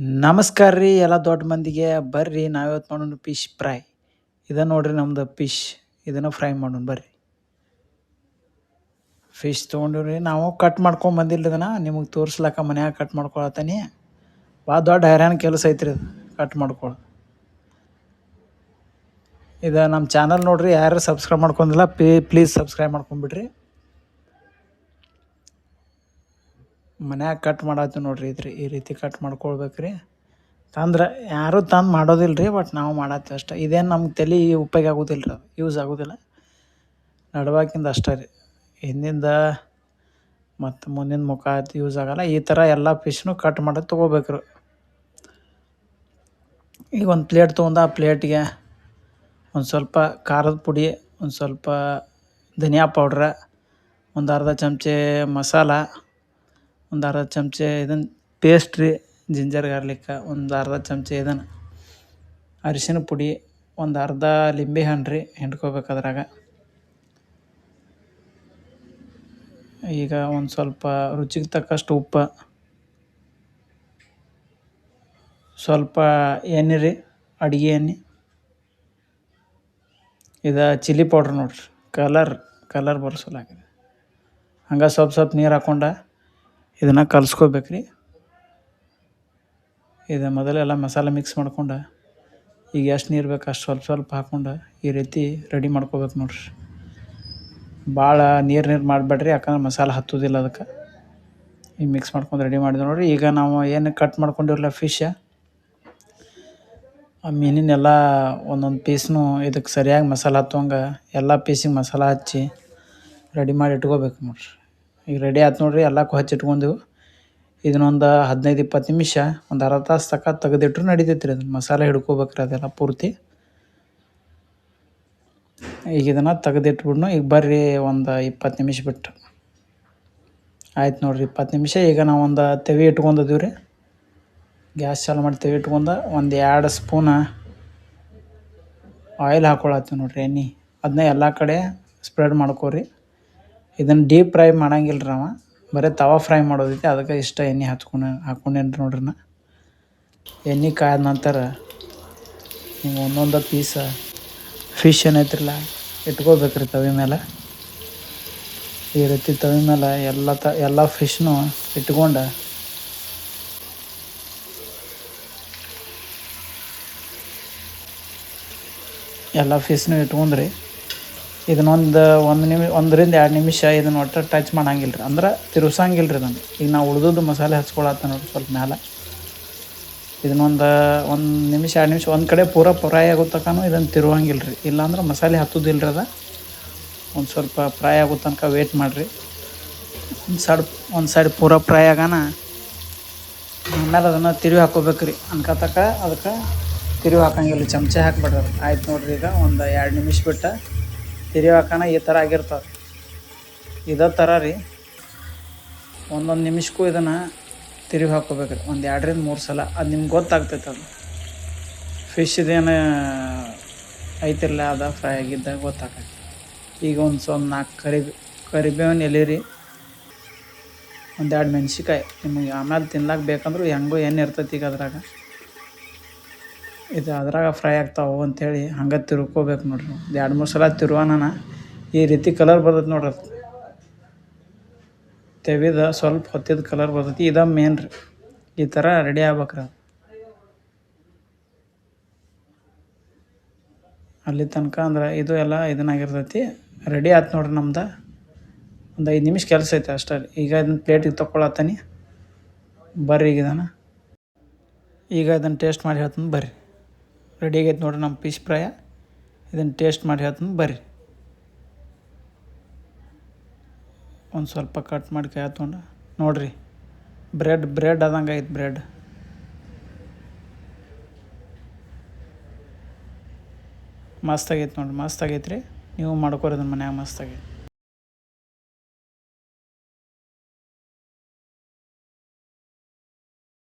ನಮಸ್ಕಾರ ರೀ, ಎಲ್ಲ ದೊಡ್ಡ ಮಂದಿಗೆ. ಬರ್ರಿ, ನಾವಿವತ್ತು ಮಾಡೋಣ ಫಿಶ್ ಫ್ರೈ. ಇದನ್ನು ನೋಡ್ರಿ ನಮ್ದು ಫಿಶ್. ಇದನ್ನು ಫ್ರೈ ಮಾಡೋಣ ಬರ್ರಿ. ಫಿಶ್ ತೊಗೊಂಡಿವ್ರಿ ನಾವು ಕಟ್ ಮಾಡ್ಕೊಂಬಂದಿಲ್ಲ ಬಂದಿಲ್ಲ ಇದನ್ನ. ನಿಮಗೆ ತೋರಿಸ್ಲಾಕ ಮನ್ಯಾಗ ಕಟ್ ಮಾಡ್ಕೊಳತ್ತೀನಿ. ಭಾಳ ದೊಡ್ಡ ಹೈರಾಣ ಕೆಲಸ ಐತ್ರಿ ಅದು ಕಟ್ ಮಾಡ್ಕೊಳ್ಳೋದು ಇದು ನಮ್ಮ ಚಾನಲ್ ನೋಡ್ರಿ, ಯಾರು ಸಬ್ಸ್ಕ್ರೈಬ್ ಮಾಡ್ಕೊಂಡಿಲ್ಲ ಪ್ಲೀ ಪ್ಲೀಸ್ ಸಬ್ಸ್ಕ್ರೈಬ್ ಮಾಡ್ಕೊಂಬಿಡ್ರಿ ಮನ್ಯಾಗ ಕಟ್ ಮಾಡತ್ತೀವಿ ನೋಡ್ರಿ ಇದ್ರಿ, ಈ ರೀತಿ ಕಟ್ ಮಾಡ್ಕೊಳ್ಬೇಕ್ರಿ. ತಂದ್ರೆ ಯಾರೂ ತಂದು ಮಾಡೋದಿಲ್ಲ ರೀ ಬಟ್ ನಾವು ಮಾಡತ್ತೀವಿ ಅಷ್ಟೇ. ಇದೇನು ನಮ್ಗೆ ತಲೆ ಉಪಯೋಗ ಆಗೋದಿಲ್ಲ ರೀ ಯೂಸ್ ಆಗೋದಿಲ್ಲ. ನಡ್ವಾಕಿಂದ ಅಷ್ಟೇ ರೀ. ಹಿಂದಿಂದ ಮತ್ತು ಮುಂದಿನ ಮುಖ ಯೂಸ್ ಆಗಲ್ಲ. ಈ ಥರ ಎಲ್ಲ ಫಿಶ್ನು ಕಟ್ ಮಾಡಿ ತೊಗೋಬೇಕ್ರಿ. ಈಗ ಒಂದು ಪ್ಲೇಟ್ ತೊಗೊಂಡು ಆ ಪ್ಲೇಟ್ಗೆ ಒಂದು ಸ್ವಲ್ಪ ಖಾರದ ಪುಡಿ, ಒಂದು ಸ್ವಲ್ಪ ಧನಿಯಾ ಪೌಡ್ರ ಒಂದು ಅರ್ಧ ಚಮಚೆ ಮಸಾಲ ಒಂದು ಅರ್ಧ ಚಮಚ ಇದನ್ನು ಪೇಸ್ಟ್ ರೀ ಜಿಂಜರ್ ಗಾರ್ಲಿಕ್ಕ ಒಂದು ಅರ್ಧ ಚಮಚ ಇದನ್ನು ಅರಿಶಿನ ಪುಡಿ, ಒಂದು ಅರ್ಧ ಲಿಂಬೆ ಹಣ್ಣು ರೀ ಹಿಂಡ್ಕೋಬೇಕು ಅದ್ರಾಗ. ಈಗ ಒಂದು ಸ್ವಲ್ಪ ರುಚಿಗೆ ತಕ್ಕಷ್ಟು ಉಪ್ಪು, ಸ್ವಲ್ಪ ಎಣ್ಣೆ ರೀ, ಅಡುಗೆ ಎಣ್ಣೆ. ಇದು ಚಿಲ್ಲಿ ಪೌಡ್ರ್ ನೋಡ್ರಿ ಕಲರ್ ಕಲರ್ ಬರ್ಸೋಲಾಗಿದೆ ಹಂಗೆ ಸ್ವಲ್ಪ ಸ್ವಲ್ಪ ನೀರು ಹಾಕ್ಕೊಂಡ ಇದನ್ನು ಕಲಿಸ್ಕೋಬೇಕು ರೀ ಇದು ಮೊದಲೆಲ್ಲ ಮಸಾಲೆ ಮಿಕ್ಸ್ ಮಾಡ್ಕೊಂಡು, ಈಗ ಎಷ್ಟು ನೀರು ಬೇಕು ಅಷ್ಟು ಸ್ವಲ್ಪ ಸ್ವಲ್ಪ ಹಾಕ್ಕೊಂಡು ಈ ರೀತಿ ರೆಡಿ ಮಾಡ್ಕೋಬೇಕು ನೋಡ್ರಿ. ಭಾಳ ನೀರು ನೀರು ಮಾಡಬೇಡ್ರಿ, ಯಾಕಂದ್ರೆ ಮಸಾಲೆ ಹತ್ತೋದಿಲ್ಲ ಅದಕ್ಕೆ. ಈ ಮಿಕ್ಸ್ ಮಾಡ್ಕೊಂಡು ರೆಡಿ ಮಾಡಿದೆ ನೋಡ್ರಿ. ಈಗ ನಾವು ಏನು ಕಟ್ ಮಾಡ್ಕೊಂಡಿರಲ್ಲ ಫಿಶ್ ಆ ಮೀನಿನೆಲ್ಲ ಒಂದೊಂದು ಪೀಸ್ನು ಇದಕ್ಕೆ ಸರಿಯಾಗಿ ಮಸಾಲೆ ಹತ್ತುವಂಗೆ ಎಲ್ಲ ಪೀಸಿಗೆ ಮಸಾಲೆ ಹಚ್ಚಿ ರೆಡಿ ಮಾಡಿ ಇಟ್ಕೋಬೇಕು ನೋಡ್ರಿ. ಈಗ ರೆಡಿ ಆಯ್ತು ನೋಡ್ರಿ, ಎಲ್ಲ ಹಚ್ಚಿ ಇಟ್ಕೊಂಡೆವು ಇದನ್ನೊಂದು ಹದಿನೈದು ಇಪ್ಪತ್ತು ನಿಮಿಷ ಒಂದು ಅರ್ಧ ತಾಸು ತಕ್ಕ ತೆಗೆದಿಟ್ರು ನಡಿತೈತೆ ರೀ ಅದನ್ನು. ಮಸಾಲೆ ಹಿಡ್ಕೋಬೇಕ್ರಿ ಅದೆಲ್ಲ ಪೂರ್ತಿ. ಈಗ ಇದನ್ನು ತೆಗೆದಿಟ್ಬಿಡ್ನು. ಈಗ ಬರ್ರಿ ಒಂದು ಇಪ್ಪತ್ತು ನಿಮಿಷ ಬಿಟ್ಟು. ಆಯ್ತು ನೋಡ್ರಿ, ಇಪ್ಪತ್ತು ನಿಮಿಷ. ಈಗ ನಾವು ಒಂದು ತೆವಿ ಇಟ್ಕೊಂಡಿದ್ದೀವಿ ರೀ ಗ್ಯಾಸ್ ಚಾಲು ಮಾಡಿ ತೆವಿ ಇಟ್ಕೊಂಡು ಒಂದು ಎರಡು ಸ್ಪೂನ ಆಯಿಲ್ ಹಾಕೊಳತ್ತೀವಿ ನೋಡ್ರಿ ಎಣ್ಣೆ. ಅದನ್ನ ಎಲ್ಲ ಕಡೆ ಸ್ಪ್ರೆಡ್ ಮಾಡ್ಕೊರಿ. ಇದನ್ನು ಡೀಪ್ ಫ್ರೈ ಮಾಡಂಗಿಲ್ಲ ರೀ ಅವ. ಬರೀ ತವಾ ಫ್ರೈ ಮಾಡೋದೈತಿ, ಅದಕ್ಕೆ ಇಷ್ಟ ಎಣ್ಣೆ ಹಚ್ಕೊಂಡು ಹಾಕ್ಕೊಂಡೇನಿ ನೋಡ್ರಿ ನಾ. ಎಣ್ಣೆ ಕಾಯ್ದ ನಂತರ ಹಿಂಗೆ ಒಂದೊಂದು ಪೀಸ ಫಿಶ್ ಏನೈತ್ರಲ್ಲ, ಇಟ್ಕೋಬೇಕ್ರಿ ತವಿ ಮೇಲೆ ಈ ರೀತಿ ತವಿ ಮೇಲೆ ಎಲ್ಲ ತ, ಎಲ್ಲ ಫಿಶ್ನು ಇಟ್ಕೊಂಡು ಎಲ್ಲ ಫಿಶ್ನು ಇಟ್ಕೊಂಡ್ರಿ. ಇದನ್ನೊಂದು ಒಂದು ನಿಮಿ, ಒಂದರಿಂದ ಎರಡು ನಿಮಿಷ ಇದನ್ನು ಒಟ್ಟು ಟಚ್ ಮಾಡಂಗಿಲ್ಲ ರೀ ಅಂದ್ರೆ ತಿರುಸಂಗಿಲ್ಲ ರೀ ನಾನು ಈಗ ನಾವು ಉಳ್ದದ್ದು ಮಸಾಲೆ ಹಚ್ಕೊಳತ್ತ ನೋಡ್ರಿ ಸ್ವಲ್ಪ ಮ್ಯಾಲೆ. ಇದನ್ನೊಂದು ಒಂದು ನಿಮಿಷ, ಎರಡು ನಿಮಿಷ, ಒಂದು ಕಡೆ ಪೂರ ಫ್ರೈ ಆಗೋ ತನಕನೂ ಇದನ್ನು ತಿರುವಂಗಿಲ್ಲ ರೀ ಇಲ್ಲಾಂದ್ರೆ ಮಸಾಲೆ ಹತ್ತೋದಿಲ್ಲ ರೀ ಅದ. ಒಂದು ಸ್ವಲ್ಪ ಪ್ರಾಯ ಆಗೋ ತನಕ ವೇಟ್ ಮಾಡಿರಿ. ಒಂದು ಸೈಡ್ ಒಂದು ಸೈಡ್ ಪೂರ ಫ್ರೈ ಆಗಾನ, ಆಮೇಲೆ ಅದನ್ನು ತಿರುವಿ ಹಾಕೋಬೇಕು ರೀ ಅನ್ಕತಕ್ಕ ಅದಕ್ಕೆ ತಿರುವಿ ಹಾಕಂಗಿಲ್ಲ. ಚಮಚ ಹಾಕ್ಬಿಡ್ರಿ ಆಯ್ತು ನೋಡ್ರಿ ಈಗ ಒಂದು ಎರಡು ನಿಮಿಷ ಬಿಟ್ಟು ತಿರುವಿ ಹಾಕೋಣ ಈ ಥರ ಆಗಿರ್ತಾವೆ. ಇದೇ ಥರ ರೀ. ಒಂದೊಂದು ನಿಮಿಷಕ್ಕೂ ಇದನ್ನು ತಿರುವಿ ಹಾಕೋಬೇಕು ರೀ. ಒಂದು ಎರಡರಿಂದ ಮೂರು ಸಲ. ಅದು ನಿಮ್ಗೆ ಗೊತ್ತಾಗ್ತೈತೆ ಅದು. ಫಿಶ್ ಇದೇನು ಐತಿರಲ್ಲ ಅದು ಫ್ರೈ ಆಗಿದ್ದಾಗ ಗೊತ್ತಾಗತ್ತೆ. ಈಗ ಒಂದು ಸ್ವಲ್ಪ ನಾಲ್ಕು ಕರಿಬೇ, ಕರಿಬೇವಿನ ಎಲೆ ರೀ. ಒಂದು ಎರಡು ನಿಮಗೆ ಆಮೇಲೆ ತಿನ್ಲಾಕ ಬೇಕಂದ್ರೂ ಹೆಂಗೋ ಏನು ಇರ್ತೈತಿ ಈಗ ಅದ್ರಾಗ. ಇದು ಅದ್ರಾಗ ಫ್ರೈ ಅಂತ ಅಂಥೇಳಿ ಹಂಗೆ ತಿರ್ಕೋಬೇಕು ನೋಡ್ರಿ. ಎರಡು ಮೂರು ಸಲ ತಿರುವಾನ ಈ ರೀತಿ ಕಲರ್ ಬರ್ತೈತೆ ನೋಡ್ರಿ. ತೆವಿದ ಸ್ವಲ್ಪ ಹೊತ್ತಿದ ಕಲರ್ ಬರ್ತೈತಿ. ಇದ ಮೇನ್ ರೀ. ಈ ಥರ ರೆಡಿ ಆಗ್ಬೇಕ್ರಿ ಅಲ್ಲಿ ತನಕ ಅಂದ್ರೆ ಇದು ಎಲ್ಲ ಇದನ್ನಾಗಿರ್ತೈತಿ. ರೆಡಿ ಆಯ್ತು ನೋಡ್ರಿ ನಮ್ದು. ಒಂದು ಐದು ನಿಮಿಷ ಕೆಲಸ ಐತೆ ಅಷ್ಟೇ ಈಗ ಇದನ್ನ ಪ್ಲೇಟಿಗೆ ತೊಗೊಳತ್ತಾನೆ ಬರ್ರಿ ಈಗ ಇದನ್ನು ಈಗ ಇದನ್ನು ಟೇಸ್ಟ್ ಮಾಡಿ ಹೇಳ್ತೀನಿ. ಬರ್ರಿ. ರೆಡಿ ಆಗೈತೆ ನೋಡ್ರಿ ನಮ್ಮ ಫಿಶ್ ಫ್ರೈ ಇದನ್ನು ಟೇಸ್ಟ್ ಮಾಡಿ ಹೇಳ್ತೀನಿ. ಬರ್ರಿ. ಒಂದು ಸ್ವಲ್ಪ ಕಟ್ ಮಾಡಿ ಕೈ ತೊಗೊಂಡು ನೋಡ್ರಿ. ಬ್ರೆಡ್ ಬ್ರೆಡ್ ಆದಂಗೆ ಆಯ್ತು ಬ್ರೆಡ್ ಮಸ್ತ್ ಆಗೈತೆ ನೋಡ್ರಿ. ಮಸ್ತ್ ಆಗೈತೆ ರೀ. ನೀವು ಮಾಡ್ಕೋರಿ ಅದನ್ನ ಮನ್ಯಾಗ ಮಸ್ತ್